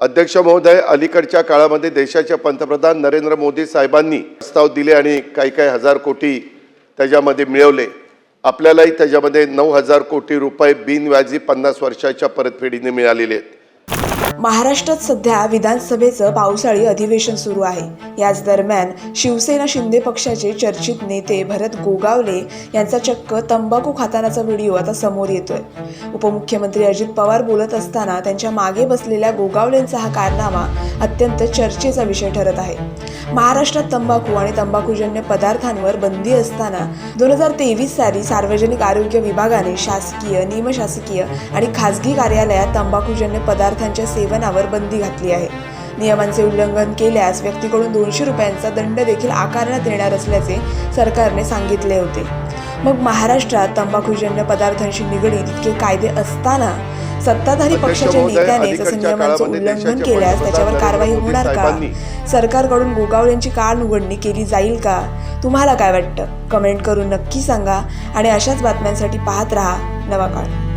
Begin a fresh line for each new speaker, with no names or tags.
अध्यक्ष महोदय अलीकडच्या काळामध्ये देशाचे पंतप्रधान नरेंद्र मोदी साहेबांनी प्रस्ताव दिले आणि काही काही हजार कोटी त्याच्यामध्ये मिळवले. आपल्यालाही त्याच्यामध्ये नऊ हजार कोटी रुपये बिनव्याजी पन्नास वर्षाच्या परतफेडीने मिळालेले आहेत.
महाराष्ट्रात सध्या विधानसभेचं पावसाळी अधिवेशन सुरू आहे. याच दरम्यान शिवसेना शिंदे पक्षाचे चर्चित नेते भरत गोगावले यांचा चक्क तंबाखू खातानाचा व्हिडिओ आता समोर येतोय. उपमुख्यमंत्री अजित पवार बोलत असताना त्यांच्या मागे बसलेल्या गोगावलेंचा हा कारनामा अत्यंत चर्चेचा विषय ठरत आहे. महाराष्ट्रात तंबाखू आणि तंबाखूजन्य पदार्थांवर बंदी असताना दोन हजार तेवीस साली सार्वजनिक आरोग्य विभागाने शासकीय निमशासकीय आणि खासगी कार्यालयात तंबाखूजन्य पदार्थांच्या सेवनावर बंदी घातली आहे. नियमांचे उल्लंघन केल्यास व्यक्तीकडून दोनशे रुपयांचा दंड देखील आकारण्यात येणार असल्याचे सरकारने सांगितले होते. मग महाराष्ट्रात तंबाखूजन्य पदार्थांशी निगडीत इतके कायदे असताना सत्ताधारी पक्षाच्या नेत्याने नियमांचं उल्लंघन केल्यास त्याच्यावर कारवाई होणार का? सरकारकडून गोगावल्यांची काळ उघडणी केली जाईल का? तुम्हाला काय वाटतं? कमेंट करून नक्की सांगा आणि अशाच बातम्यांसाठी पाहत राहा नवा काळ.